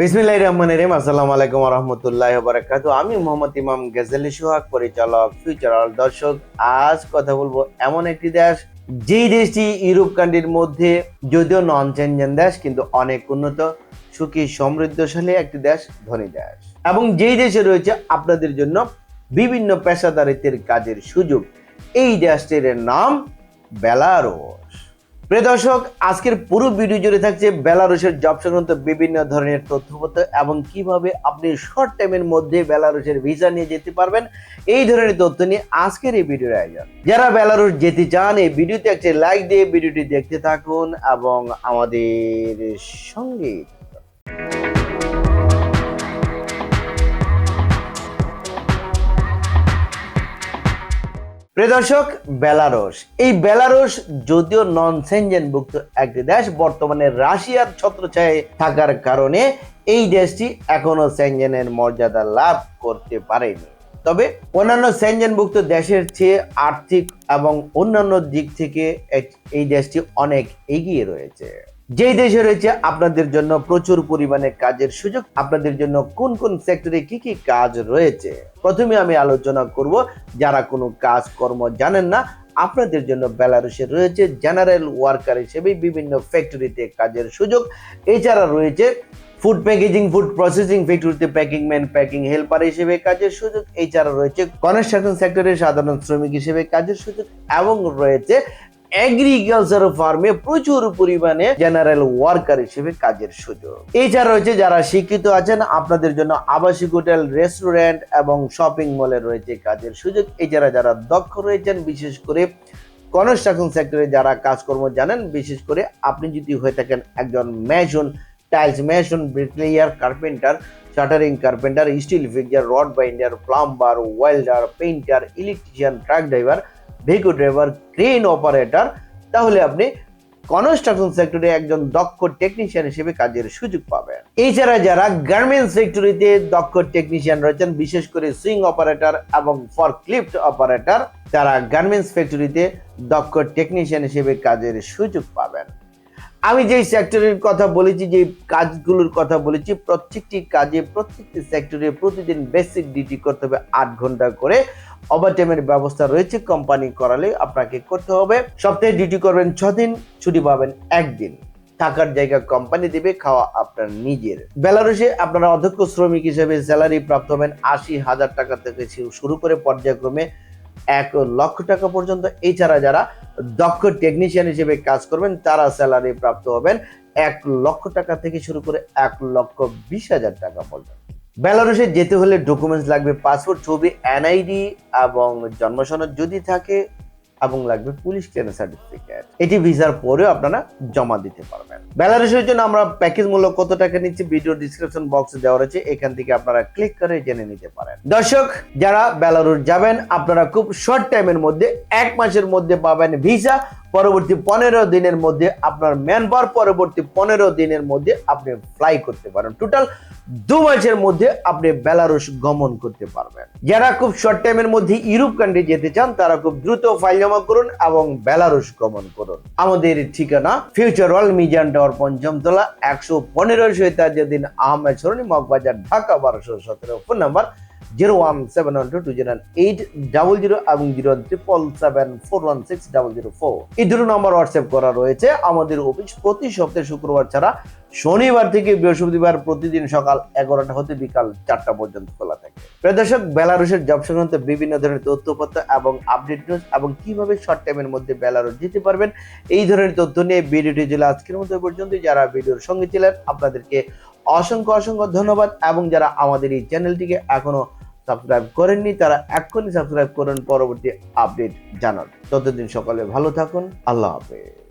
বিসমিল্লাহ রহমান রহিম। আসসালামু আলাইকুম রহমতুল্লাহ বারাকাত আমি মোহাম্মদ ইমাম গেজালি সোহাগ, পরিচালক ফিউচারাল দর্শক। আজ কথা বলব এমন একটি দেশ, যেই দেশটি ইউরোপ কান্ট্রির মধ্যে যদিও নন চেঞ্জেন দেশ, কিন্তু অনেক উন্নত, সুখী, সমৃদ্ধশালী একটি দেশ, ধনী দেশ। এবং যেই দেশে রয়েছে আপনাদের জন্য বিভিন্ন পেশাদারিত্বের কাজের সুযোগ, এই দেশটির নাম বেলারুস প্রিয় দর্শক, আজকের পুরো ভিডিও জুড়ে থাকছে বেলারুশের জব সংক্রান্ত বিভিন্ন ধরনের তথ্যপত্র এবং কীভাবে আপনি শর্ট টাইমের মধ্যে বেলারুশের ভিসা নিয়ে যেতে পারবেন, এই ধরনের তথ্য নিয়ে আজকের এই ভিডিওর আয়োজন। যারা বেলারুশ যেতে চান, এই ভিডিওতে একটি লাইক দিয়ে ভিডিওটি দেখতে থাকুন এবং আমাদের সঙ্গে প্রিয় দর্শক বেলারুশ এই বেলারুশ যদিও নন সেনজেনভুক্ত একটি দেশ, বর্তমানে রাশিয়ার ছত্রছায়ায় থাকার কারণে এই দেশটি এখনও সেনজেনের মর্যাদা লাভ করতে পারেনি। তবে অন্যান্য সেনজেনভুক্ত দেশের চেয়ে আর্থিক এবং অন্যান্য দিক থেকে এই দেশটি অনেক এগিয়ে রয়েছে। যেই দেশে রয়েছে, আপনাদের জন্য প্রচুর পরিমাণে কাজের সুযোগ। আপনাদের জন্য কোন কোন সেক্টরে কি কি কাজ রয়েছে? প্রথমে আমি আলোচনা করব, যারা কোনো কাজ কর্ম জানেন না, আপনাদের জন্য বেলারুশে রয়েছে জেনারেল ওয়ার্কার হিসেবে বিভিন্ন ফ্যাক্টরিতে কাজের সুযোগ। এছাড়া রয়েছে ফুড প্যাকেজিং, ফুড প্রসেসিং ফ্যাক্টরিতে প্যাকিং ম্যান, প্যাকিং হেল্পার হিসেবে কাজের সুযোগ। এছাড়া রয়েছে কনস্ট্রাকশন সেক্টরে সাধারণ শ্রমিক হিসেবে কাজের সুযোগ। এবং রয়েছে এগ্রিকালচার ফার্মে প্রচুর পরিমাণে জেনারেল ওয়ার্কার হিসেবে কাজের সুযোগ। এছাড়া রয়েছে যারা শিক্ষিত আছেন, আপনাদের জন্য আবাসিক হোটেল রেস্টুরেন্ট এবং শপিং মলে রয়েছে কাজের সুযোগ। এছাড়া যারা দক্ষ রয়েছেন, বিশেষ করে কনস্ট্রাকশন সেক্টরে যারা কাজকর্ম জানেন, বিশেষ করে আপনি যদি হয়ে থাকেন একজন mason tiles mason bricklayer carpenter shuttering carpenter steel fixer rod binder plumber welder painter electrician truck driver vehicle driver crane operator তাহলে আপনি কনস্ট্রাকশন সেক্টরে একজন দক্ষ টেকনিশিয়ান হিসেবে কাজের সুযোগ পাবেন। এছাড়া যারা গার্মেন্টস সেক্টরিতে দক্ষ টেকনিশিয়ান রয়েছেন, বিশেষ করে সুইং অপারেটর এবং ফরক্লিফট অপারেটর তারা গার্মেন্টস ফ্যাক্টরিতে দক্ষ টেকনিশিয়ান হিসেবে কাজের সুযোগ পাবেন। আমি যেই সেক্টরের কথা বলেছি যে কাজগুলোর কথা বলেছি, প্রত্যেকটি কাজে, প্রত্যেকটি সেক্টরে প্রতিদিন বেসিক ডিউটি করতে হবে আট ঘণ্টা করে। ওভারটাইমের ব্যবস্থা রয়েছে কোম্পানি করালে আপনাকে করতে হবে। সপ্তাহে ডিউটি করবেন ছ দিন, ছুটি পাবেন একদিন। থাকার জায়গা কোম্পানি দেবে, খাওয়া আপনার নিজের। বেলারুশে আপনারা অধ্যক্ষ শ্রমিক হিসেবে স্যালারি প্রাপ্ত হবেন আশি হাজার টাকা থেকে শুরু করে পর্যায়ক্রমে এক লক্ষ টাকা পর্যন্ত। এছাড়া যারা দক্ষ টেকনিশিয়ান হিসেবে কাজ করবেন, তারা স্যালারি প্রাপ্ত হবেন এক লক্ষ টাকা থেকে শুরু করে এক লক্ষ বিশ হাজার টাকা পর্যন্ত। বেলারুশে যেতে হলে ডকুমেন্টস লাগবে পাসপোর্ট ছবি এনআইডি এবং জন্মসনদ যদি থাকে এবং লাগবে পুলিশ ক্লিয়ারেন্স সার্টিফিকেট এটি ভিসার পরেও আপনারা জমা দিতে পারবেন। বেলারুশের জন্য আমরা প্যাকেজ মূল্য কত টাকা নিচ্ছি ভিডিও ডিসক্রিপশন বক্সে দেওয়া রয়েছে, এখান থেকে আপনারা ক্লিক করে জেনে নিতে পারেন। দর্শক, যারা বেলারুশ যাবেন, আপনারা খুব শর্ট টাইমের মধ্যে, এক মাসের মধ্যে পাবেন ভিসা। পরবর্তী পনেরো দিনের মধ্যে আপনার ম্যান পরবর্তী পনেরো দিনের মধ্যে আপনি ফ্লাই করতে পারেন। টোটাল দু মাসের মধ্যে আপনি বেলারুশ গমন করতে পারবেন। যারা খুব শর্ট টাইমের মধ্যে ইউরোপ কান্ট্রি যেতে চান, তারা খুব দ্রুত ফাইল জমা করুন এবং বেলারুশ গমন করুন। আমাদের ঠিকানা ফিউচার ওয়ার্ল্ড মিজান টাওয়ার পঞ্চমতলা একশো পনেরো সৈতাজুদ্দিন আহমেদ সরণি, মগবাজার, ঢাকা, বারোশো সতেরো। Phone number zero one seven one two two zero eight double zero এবং zero triple seven four one six double zero four. এই দুটো নম্বর হোয়াটসঅ্যাপ করা রয়েছে। আমাদের অফিস প্রতি সপ্তাহে শুক্রবার ছাড়া শনিবার থেকে বৃহস্পতিবার প্রতিদিন সকাল এগারোটা হতে বিকাল চারটা পর্যন্ত খোলা থাকে। প্রিয় দর্শক, বেলারুশের জব সংক্রান্ত বিভিন্ন ধরনের তথ্যপত্র এবং আপডেট নিউজ এবং কীভাবে শর্ট টাইমের মধ্যে বেলারুশ যেতে পারবেন, এই ধরনের তথ্য নিয়ে ভিডিওটি ছিল আজকের মতো পর্যন্ত। যারা ভিডিওর সঙ্গে ছিলেন, আপনাদেরকে অসংখ্য অসংখ্য ধন্যবাদ এবং যারা আমাদের এই চ্যানেলটিকে এখনও সাবস্ক্রাইব করেননি, তারা এক্ষুনি সাবস্ক্রাইব করুন, পরবর্তী আপডেট জানান ততদিন সকালে ভালো থাকুন, আল্লাহ হাফেজ।